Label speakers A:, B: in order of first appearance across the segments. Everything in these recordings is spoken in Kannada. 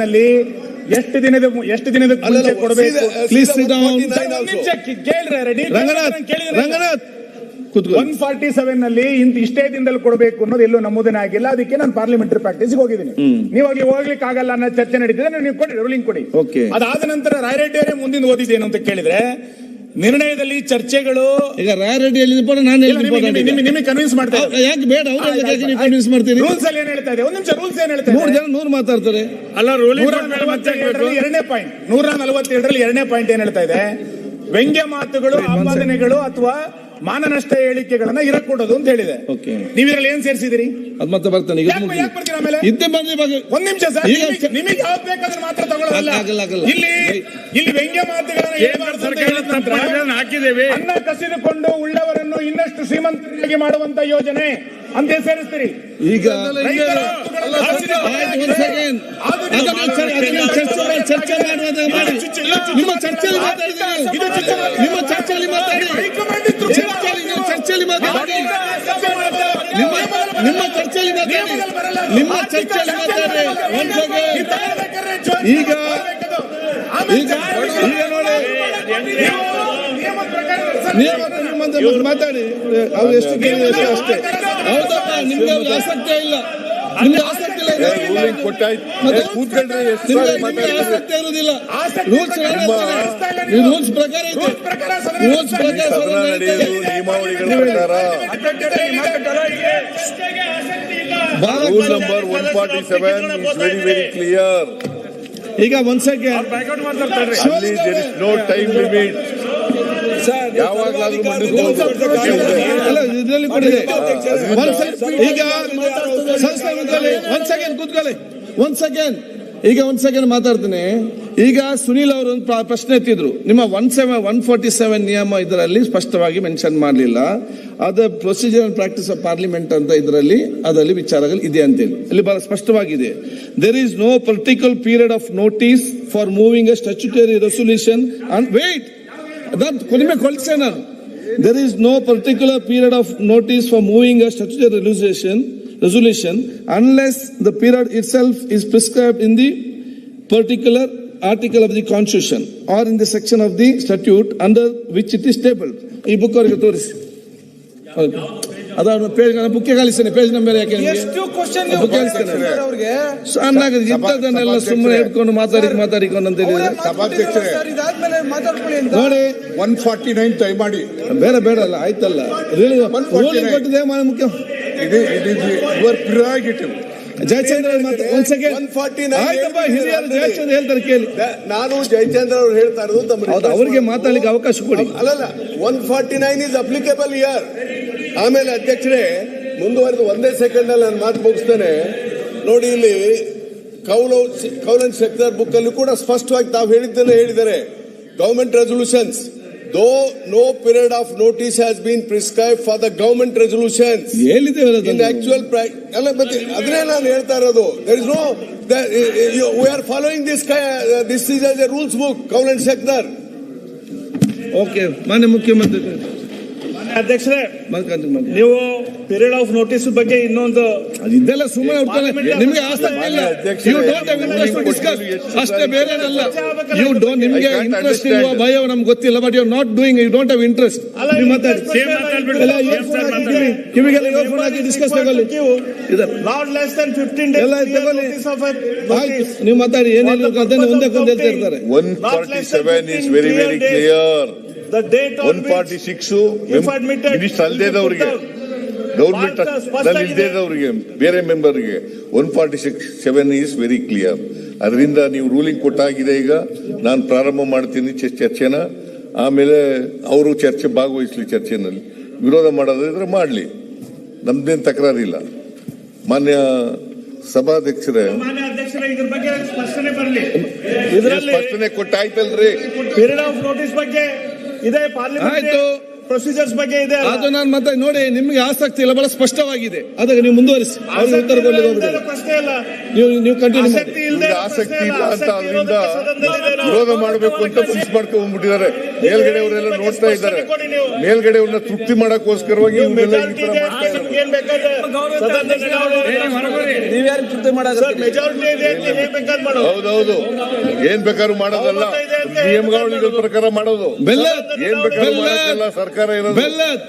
A: ನಲ್ಲಿ ಎಷ್ಟು ದಿನದ ಎಷ್ಟು ದಿನದ ಮುಂಚೆ ಕೊಡಬೇಕು?
B: ರಂಗನಾಥ್ ಕೂತ್ಕೊ
A: ಒನ್ ಫಾರ್ಟಿ ಸೆವೆನ್ನಲ್ಲಿ ಇಂತ ಇಷ್ಟೇ ದಿನದಲ್ಲಿ ಕೊಡಬೇಕು ಅನ್ನೋದು ಎಲ್ಲೂ ನಮೂದನೆ ಆಗಿಲ್ಲ. ಅದಕ್ಕೆ ನಾನು ಪಾರ್ಲಿಮೆಂಟರಿ ಪ್ರಾಕ್ಟೀಸ್ ಹೋಗಿದ್ದೀನಿ. ನೀವು ಹೋಗಿ ಹೋಗ್ಲಿಕ್ಕೆ ಆಗಲ್ಲ ಅನ್ನೋ ಚರ್ಚೆ ನಡೀತಿದೆ ನೀವು ಕೊಡಿ ರೂಲಿಂಗ್ ಕೊಡಿ. ಅದಾದ ನಂತರ ರಾಯರೆಡ್ಡಿ ಅವರೇ ಮುಂದಿನ ಓದಿದ್ದೇನು ಅಂತ ಕೇಳಿದ್ರೆ ನಿರ್ಣಯದಲ್ಲಿ ಚರ್ಚೆಗಳು
B: ಈಗ ರಾಯರೆಡ್ಡಿ ಎಲ್ಲಿ ಇಂಪಾರ್ಟೆಂಟ್ ನಾನು
A: ನಿಮಗೆ- ಕನ್ವಿನ್ಸ್
B: ಮಾಡ್ತಾರೆ ಯಾಕೆ ಬೇಡ? ಅವ್ರು ಕನ್ವಿನ್ಸ್ ಮಾಡ್ತೀರಿ?
A: ರೂಲ್ಸ್ ಅಲ್ಲಿ ಏನ್ ಹೇಳ್ತಾ ಇದೆ ಒಂದ್ ನಿಮಿಷ ರೂಲ್ಸ್ ಏನ್ ಹೇಳ್ತಾ
B: ಮೂರ್ ಜನ ನೂರು ಮಾತಾಡ್ತಾರೆ.
C: ಅಲ್ಲ
A: ಎರಡನೇ ಪಾಯಿಂಟ್ ನೂರ ನಲವತ್ತೇಳರಲ್ಲಿ ಎರಡನೇ ಪಾಯಿಂಟ್ ಏನ್ ಹೇಳ್ತಾ ಇದೆ ವ್ಯಂಗ್ಯ ಮಾತುಗಳು ಆಪಾದನೆಗಳು ಅಥವಾ ಮಾನನಷ್ಟ ಹೇಳಿಕೆಗಳನ್ನ ಇರಕೂಡದು ಅಂತ ಹೇಳಿದೆ. ನೀವು ಇದ್ರಲ್ಲಿ ಏನ್ ಸೇರಿಸಿದಿರಿ
B: ಅದ್ ಮತ್ತೆ ಬರ್ತಾನೆ ಈಗ
A: ಯಾಕೆ- ಯಾಕೆ ಬರ್ತೀರಾ ಆಮೇಲೆ?
B: ಇದ್ದೇ ಬಂದ್ರೆ ಇವಾಗ
A: ಒಂದ್ ನಿಮಿಷ ಸರ್ ನಿಮಗೆ- ಯಾವ್ದು ಬೇಕಾದ್ರೆ ಮಾತ್ರ ತಗೊಳ್ಳಲ್ಲ
B: ಆಗಲ್ಲ, ಆಗಲ್ಲ.
A: ಇಲ್ಲಿ ಇಲ್ಲಿ ವ್ಯಂಗ್ಯ ಮಾತುಗಳನ್ನ
C: ಹಾಕಿದ್ದೇವೆ
A: ಅನ್ನ ಕಸಿದುಕೊಂಡು ಉಳ್ಳವರನ್ನು ಇನ್ನಷ್ಟು ಶ್ರೀಮಂತರಾಗಿ ಮಾಡುವಂತ ಯೋಜನೆ ಅಂತ ಸೇರಿಸ್ತೀರಿ
B: ಈಗ ಚರ್ಚೆ ಮಾಡಿ ಮಾಡಿ ನಿಮ್ಮ ಚರ್ಚೆಯಲ್ಲಿ ನಿಮ್ಮ ಚರ್ಚೆಯಲ್ಲಿ ಮಾತಾಡಿ. ಚರ್ಚೆಯಲ್ಲಿ ಮಾತಾಡಿ ನಿಮ್ಮ ನಿಮ್ಮ ಚರ್ಚೆಯಲ್ಲಿ ಮಾತಾಡಿ ನಿಮ್ಮ ಚರ್ಚೆಯಲ್ಲಿ ಮಾತಾಡಿ. ಈಗ ಈಗ ನೋಡಿ ಮಾತಾಡಿ ಅವ್ರು ಎಷ್ಟು ಕೇಳಿದ್ರೆ ಅಷ್ಟೇ ನಿಮ್ಗೆ ಆಸಕ್ತಿ ಇಲ್ಲ. ನಿಮ್ಗೆ ಆಸಕ್ತಿ ಇಲ್ಲ
D: ಕೂತ್ಕೊಂಡ್ರೆ
B: ಆಸಕ್ತಿ ಇರುವುದಿಲ್ಲ. ರೂಲ್ಸ್
A: ಪ್ರಕಾರ
B: ರೂಲ್ಸ್ ಇದೆ.
A: Rules
D: rule number one forty seven is very very clear
B: ಈಗ
D: ಒಂದ್ಸಕ್ಕೆ ನೋ ಟೈಮ್ ಲಿಮಿಟ್ ಯಾವಾಗಲಾದ್ರೂ
B: ಇದರಲ್ಲಿ ಈಗ ಸಂಸ್ಥೆ ಒಂದ್ ಸೆಕೆಂಡ್ ಕೂತ್ಕೊಳ್ಳಿ ಒಂದ್ ಸೆಕೆಂಡ್ ಈಗ ಒಂದ್ ಸೆಕೆಂಡ್ ಮಾತಾಡ್ತೀನಿ ಈಗ ಸುನೀಲ್ ಅವರು ಒಂದು ಪ್ರ- ಪ್ರಶ್ನೆ ಎತ್ತಿದ್ರು ನಿಮ್ಮ one seven one forty seven ನಿಯಮ ಇದರಲ್ಲಿ ಸ್ಪಷ್ಟವಾಗಿ ಮೆನ್ಷನ್ ಮಾಡಲಿಲ್ಲ ಅದ procedure and practice of parliament ಅಂತ ಇದರಲ್ಲಿ ಅದರಲ್ಲಿ ವಿಚಾರಗಳು ಇದೆ ಅಂತೇಳಿ ಅಲ್ಲಿ ಬಹಳ ಸ್ಪಷ್ಟವಾಗಿದೆ there is no particular period of notice for moving a statutory resolution and wait that ಕೊಡಿಮೆ ಕೊಲ್ಸೆ ನಾನು there is no particular period of notice for moving a statutory resolution resolution unless the period itself is prescribed in the particular article of the constitution or in the section of the statute under which it is tabled ಈ ಬುಕ್ ಅವರಿಗೆ ತೋರಿಸಿ ಅದ ಪೇಜ್ ಬುಕ್ಕೆ ಕಳಿಸ್ತೇನೆ. ಪೇಜ್ ನಂಬರ್ ಯಾಕೆ?
E: ಎಷ್ಟು ಕ್ವಶನ್
B: Book ಕಳಿಸ್ತೇನೆ. ಸಣ್ಣಾಗ ಇಂಥದ್ದನ್ನೆಲ್ಲ ಸುಮ್ಮನೆ ಹಿಡ್ಕೊಂಡು ಮಾತಾಡಿ ಮಾತಾಡಿಕೊಂಡು ಅಂತ ಹೇಳಿದ್ರೆ.
D: ಸಭಾಧ್ಯಕ್ಷರೇ.
E: ಸರ್ ಇದಾದ್ಮೇಲೆ ಮಾತಾಡ್ಕೊಳ್ಳಿ ಅಂತ.
B: ನೋಡಿ
D: ಒನ್ ಫಾರ್ಟಿ ನೈನ್ ಟೈ ಮಾಡಿ.
B: ಬೇಡ ಬೇಡ ಅಲ್ಲ ಆಯ್ತಲ್ಲ. ರೂಲಿಂಗ್ ಕೊಟ್ಟಿದೆ ಮುಖ್ಯ.
D: ಇದು it is your prerogative
B: Jayachandra ಮಾತು ಒಂದ್ ಸೆಕೆಂಡ್
F: 149
B: ಆಯ್ತಪ್ಪ ಹಿರಿಯರು ಜಯಚಂದ್ರ ಹೇಳ್ತಾರೆ ಕೇಳಿ.
F: ನಾನು ಜಯಚಂದ್ರ ಅವ್ರು ಹೇಳ್ತಾ ಇರೋದು
B: ಅವರಿಗೆ ಮಾತಾಡ್ಲಿಕ್ಕೆ ಅವಕಾಶ ಕೊಡಿ.
F: ಅಲ್ಲಲ್ಲ one forty nine is applicable year ಆಮೇಲೆ ಅಧ್ಯಕ್ಷರೇ ಮುಂದುವರೆದು ಒಂದೇ ಸೆಕೆಂಡ್ ಅಲ್ಲಿ ನಾನು ಮಾತು ಮುಗಿಸ್ತೇನೆ. ನೋಡಿ ಇಲ್ಲಿ ಕೌಲ ಕೌಲನ್ ಸೆಕ್ಟರ್ ಬುಕ್ ಅಲ್ಲಿ ಕೂಡ ಸ್ಪಷ್ಟವಾಗಿ ತಾವು ಹೇಳಿದ್ದನ್ನೇ ಹೇಳಿದ್ದಾರೆ. Government resolutions though no period of notice has been prescribe for the government resolution actual ಅಲ್ಲ ಮತ್ತೆ ಅದನ್ನೇ ನಾನು ಹೇಳ್ತಾ ಇರೋದು there is no we are following this this is a rules book Kaul Shakdher
B: okay ಮಾನ್ಯ ಮುಖ್ಯಮಂತ್ರಿ.
C: ಅಧ್ಯಕ್ಷರೇ. ನೀವು ಪೀರಿಯಡ್ ಆಫ್ ನೋಟಿಸ್ ಬಗ್ಗೆ ಇನ್ನೊಂದು
B: ಇದೆಲ್ಲ ಸುಮ್ಮನೆ ನಿಮಗೆ ನಿಮ್ಗೆ ಆಸಕ್ತಿ ಇಲ್ಲ. You don't have interest to discuss ಅಷ್ಟೇ ಬೇರೆ ಯು ಡೋಂಟ್ ನಿಮಗೆ ಇಂಟ್ರೆಸ್ಟ್
D: ಇರುವ
B: ಭಯ ನಮ್ಗೆ ಗೊತ್ತಿಲ್ಲ but you not doing you don't have interest ನೀವು ಮಾತಾಡಿ. ಹಾಕಿ ಡಿಸ್ಕಸ್ ತಗೊಳ್ಳಿ.
C: ನಾಟ್ ಲೆಸ್ ದನ್ ಫಿಫ್ಟೀನ್
B: ಎಲ್ಲ ತಗೊಳ್ಳಿ. ನೀವು ಮಾತಾಡಿ ಏನ್ ಹೇಳ್ಬೇಕು ಅದನ್ನೇ ಒಂದೇ ಕೊಂದ ಹೇಳ್ತಾ ಇರ್ತಾರೆ.
D: One forty seven is very very clear one forty six minister ಅಲ್ದೇದವ್ರಿಗೆ
C: put
D: ಗೌರ್ಮೆಂಟ್ನಲ್ಲಿ ಬೇರೆ ಮೆಂಬರ್ಗೆ one forty six seven is very clear ಅದರಿಂದ ನೀವು ರೂಲಿಂಗ್ ಕೊಟ್ಟಾಗಿದೆ ಈಗ. ನಾನು ಪ್ರಾರಂಭ ಮಾಡ್ತೀನಿ ಚರ್ಚೆನ. ಆಮೇಲೆ ಅವರು ಚರ್ಚೆ ಭಾಗವಹಿಸಲಿ ಚರ್ಚೆನಲ್ಲಿ. ವಿರೋಧ ಮಾಡೋದಿದ್ರೆ ಮಾಡಲಿ. ನಮ್ದೇನು ತಕರಾರಿಲ್ಲ. ಮಾನ್ಯ ಸಭಾಧ್ಯಕ್ಷರೇ.
C: ಸ್ಪಷ್ಟನೆ
D: ಕೊಟ್ಟಾಯ್ತಲ್ರಿ.
C: ಪೀರಿಯಡ್ ಆಫ್ ನೋಟಿಸ್ ಬಗ್ಗೆ ಇದೆ ಪಾರ್ಲಿಮೆಂಟ್
B: ಆಯ್ತು.
C: ಪ್ರೊಸೀಜರ್ಸ್ ಬಗ್ಗೆ ಇದೆ?
B: ಅದು ನಾನು ಮತ್ತೆ ನೋಡಿ ನಿಮ್ಗೆ ಆಸಕ್ತಿ ಇಲ್ಲ ಬಹಳ ಸ್ಪಷ್ಟವಾಗಿದೆ. ಅದಕ್ಕೆ ನೀವು ಮುಂದುವರಿಸಿ. ಉತ್ತರ
C: ಪ್ರಶ್ನೆ ಇಲ್ಲ.
B: ನೀವು ನೀವು ಕಂಟಿನ್ಯೂ
C: ಆಸಕ್ತಿ
D: ಆಸಕ್ತಿ ಇಲ್ಲ ಅಂತ ಅದರಿಂದ ವಿರೋಧ ಮಾಡಬೇಕು ಅಂತ ಫಿಕ್ಸ್ ಮಾಡ್ಕೊಂಡ್ಬಿಟ್ಟಿದ್ದಾರೆ ಮೇಲ್ಗಡೆ ಅವರೆಲ್ಲ ನೋಡ್ತಾ ಇದ್ದಾರೆ. ಮೇಲ್ಗಡೆ ಅವ್ರನ್ನ ತೃಪ್ತಿ ಮಾಡಕ್ಕೋಸ್ಕರವಾಗಿ
C: ಏನ್ ಬೇಕಾದ್ರೆ
B: ನೀವ್ಯಾರು ಕೃತ್ಯ ಮಾಡಕ
C: ಸರ್ ಮೆಜಾರಿಟಿ ಇದೆ ಅಂತ ಏನ್ ಬೇಕಾದ್ರೆ ಮಾಡೋದು.
D: ಹೌದೌದು. ಏನ್ ಬೇಕಾದ್ರೂ ಮಾಡೋದಲ್ಲ. ನಿಯಮಾವಳಿಗಳ ಪ್ರಕಾರ ಮಾಡೋದು.
B: ಬೆಲ್ಲ
D: ಏನ್ ಬೇಕಾದ್ರೂ ಮಾಡೋದಲ್ಲ ಸರ್ಕಾರ ಇರೋದು.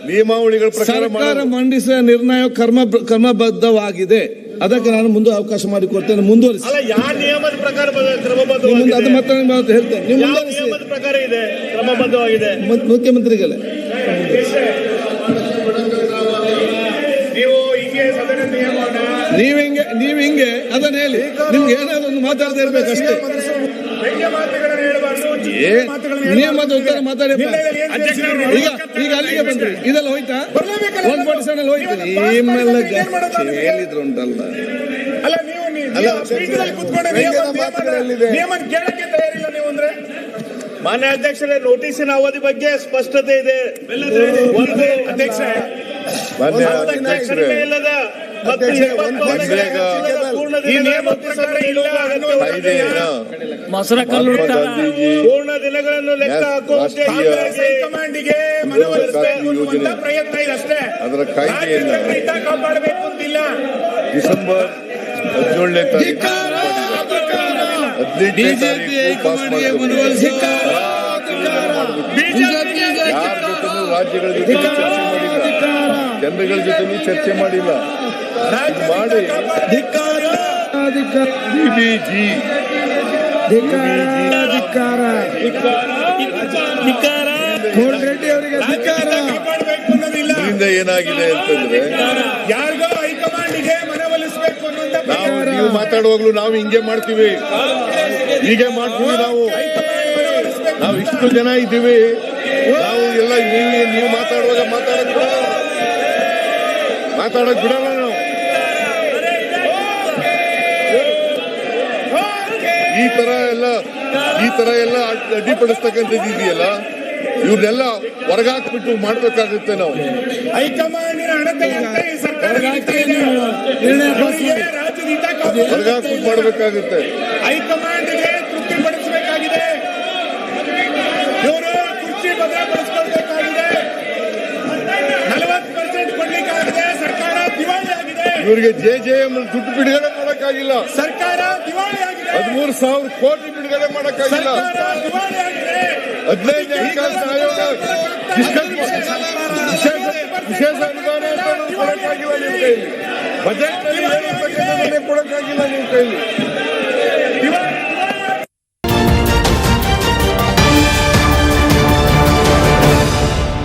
D: ನಿಯಮಾವಳಿಗಳ ಪ್ರಕಾರ
B: ಸರ್ಕಾರ
D: ಮಾಡೋದು.
B: ಮಂಡಿಸಿದ ನಿರ್ಣಯ ಕರ್ಮ ಕ್ರಮಬದ್ಧವಾಗಿದೆ. ಅದಕ್ಕೆ ನಾನು ಮುಂದೆ ಅವಕಾಶ ಮಾಡಿಕೊಡ್ತೇನೆ ಮುಂದುವರಿಸಿ.
C: ಅಲ್ಲ ಯಾವ ನಿಯಮದ ಪ್ರಕಾರ ಕ್ರಮಬದ್ಧ
B: ನಿಮ್ಮ ಅದು
C: ಕ್ರಮಬದ್ಧವಾಗಿದೆ
B: ಮತ್ತೆ ಹೇಳ್ತೇನೆ.
C: ಪ್ರಕಾರ ಇದೆ? ಕ್ರಮಬದ್ಧವಾಗಿದೆ.
B: ಮತ್- ಮುಖ್ಯಮಂತ್ರಿಗಳೇ
A: ನೀವು ಹಿಂಗೆ ಸದನ ನಿಯಮನ
B: ನೀವ್ ಹಿಂಗೆ ನೀವ್ ಹಿಂಗೆ ಅದನ್ನ ಹೇಳಿ. ನಿಮ್ಗೆ ಏನಾದ್ರು ಒಂದು ಮಾತಾಡದೇ ಇರ್ಬೇಕು ಅಷ್ಟೇ
A: ವ್ಯಂಗ್ಯ ಮಾತುಗಳನ್ನ ಹೇಳ್ಬಾರ್ದು ಚಿಕ್ಕ
B: ಏ
A: ಮಾತುಗಳನ್ನ
B: ನಿಯಮದ ಉತ್ತರ ಮಾತಾಡಿ? ಈಗ ಈಗ ಅಲ್ಲಿಗೆ ಬಂದ್ರಿ. ಇದೆಲ್ಲ ಹೋಯ್ತಾ? ಒನ್ ಫೋರ್ಟಿ ಸೆವೆನ್ ಹೋಯ್ತು.
A: ನೀವು
B: ನಿಮ್ಮೆಲ್ಲ? ಹೇಳಿದ್ರು ಉಂಟಲ್ಲ.
A: ಅಲ್ಲ ನೀವು
F: ಅಲ್ಲ,
A: ನಿಯಮ ಕೇಳಕ್ಕೆ ತಯಾರಿಲ್ಲ ನೀವು ಅಂದ್ರೆ?
C: ಮಾನ್ಯ ಅಧ್ಯಕ್ಷರೇ ನೋಟಿಸಿನ ಅವಧಿ ಬಗ್ಗೆ ಸ್ಪಷ್ಟತೆ ಇದೆ. ಒಂದು
A: ಅಧ್ಯಕ್ಷ
D: ಮಾನ್ಯ
C: ಅಧ್ಯಕ್ಷರೇ
D: ಅಧ್ಯಕ್ಷರೇ.
C: ಇಲ್ಲದ ಮತ್ತು
D: ಕಲ್ಲು
C: ಪೂರ್ಣ ದಿನಗಳನ್ನು ಲೆಕ್ಕ
A: ಹೈಕಮಾಂಡಿಗೆ ಪ್ರಯತ್ನ ಇದೆ ಅಷ್ಟೇ.
D: ಅದರ ಕಾಯ್ದೆಯನ್ನು
A: ರಾಜ್ಯದ ಕಾಪಾಡಬೇಕು ಅಂತಿಲ್ಲ.
D: ಡಿಸೆಂಬರ್ ಹದಿನೇಳನೇ ತಾರೀಕು ಬಿಜೆಪಿ ರಾಜ್ಯಗಳ ಜನರುಗಳ ಜೊತೆನೂ ಚರ್ಚೆ ಮಾಡಿಲ್ಲ. ಮಾಡಿ. ಬಿಬಿಜಿ
B: ರೆಡ್ಡಿ ಅವರಿಗೆ
D: ಏನಾಗಿದೆ ಅಂತಂದ್ರೆ, ನಾವು ನೀವು ಮಾತಾಡುವಾಗ್ಲೂ ನಾವು ಹಿಂಗೆ ಮಾಡ್ತೀವಿ. ಹೀಗೆ ಮಾಡ್ತೀವಿ ನಾವು. ನಾವು ಇಷ್ಟು ಜನ ಇದ್ದೀವಿ. ನಾವು ಎಲ್ಲ ನೀವು ಮಾತಾಡುವಾಗ ಮಾತಾಡಕ್ ಮಾತಾಡಕ್ ಬಿಡಲ್ಲ ನಾವು ಈ ತರ ಎಲ್ಲ ಈ ತರ ಎಲ್ಲ ಅಡ್- ಅಡ್ಡಿಪಡಿಸ್ತಕ್ಕಂಥದ್ದು ಇದೆಯಲ್ಲ? ಇವ್ರನ್ನೆಲ್ಲ ಹೊರಗಾಕ್ಬಿಟ್ಟು ಮಾಡ್ಬೇಕಾಗುತ್ತೆ ನಾವು.
A: ಹೈಕಮಾಂಡಿನ ಹೊರಗಾಕ್ಬಿಟ್ಟು ಮಾಡ್ಬೇಕಾಗುತ್ತೆ. ಸರ್ಕಾರ ನಡೀತಾ ಇದೆ. ಇವರಿಗೆ ರಾಜ್ಯದ ಹಿತ ಕಾಪಾಡಬೇಕು
D: ಹೊರಗಾಕ್ಬಿಟ್ಟು ಮಾಡ್ಬೇಕಾಗುತ್ತೆ
A: ಹೈಕಮಾಂಡ್ಗೆ ತೃಪ್ತಿಪಡಿಸಬೇಕಾಗಿದೆ ಇವರು ಕುರ್ಚಿ ಭದ್ರಪಡಿಸಿಕೊಳ್ಬೇಕಾಗಿದೆ ನಲವತ್ತು ಪರ್ಸೆಂಟ್ ಕೊಡ್ಲಿಕ್ಕಾಗಿದೆ ಸರ್ಕಾರ ದಿವಾಳಿ ಆಗಿದೆ
D: ಇವರಿಗೆ ಜೆ ಜೆ ಎಂ ದುಡ್ಡು ಬಿಡುಗಡೆ ಮಾಡಕ್ಕಾಗಿಲ್ಲ.
A: ಸರ್ಕಾರ
D: ಹದಿಮೂರು ಸಾವಿರ ಕೋಟಿ ಬಿಡುಗಡೆ ಮಾಡಕ್ಕಾಗಿಲ್ಲ. ಹದಿನೈದು ಹಣಕಾಸು ಆಯೋಗ ವಿಶೇಷ ಅನುದಾನ ಕೊಡಕ್ಕಾಗಿಲ್ಲ ನಿಮ್ಮ ಕೈಲಿ ಬಜೆಟ್ ಕೊಡಕ್ಕಾಗಿಲ್ಲ ನಿಮ್ಮ ಕೈಲಿ